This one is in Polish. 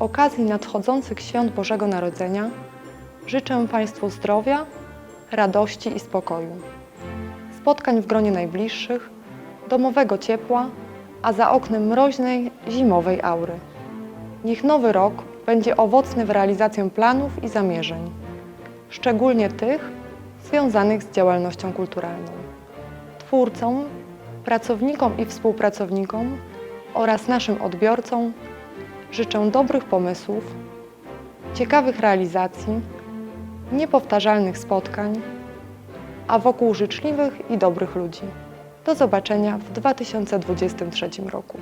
okazji nadchodzących świąt Bożego Narodzenia życzę Państwu zdrowia, radości i spokoju, spotkań w gronie najbliższych, domowego ciepła, a za oknem mroźnej, zimowej aury. Niech nowy rok będzie owocny w realizację planów i zamierzeń, szczególnie tych związanych z działalnością kulturalną. Twórcom, pracownikom i współpracownikom oraz naszym odbiorcom życzę dobrych pomysłów, ciekawych realizacji, niepowtarzalnych spotkań, a wokół życzliwych i dobrych ludzi. Do zobaczenia w 2023 roku.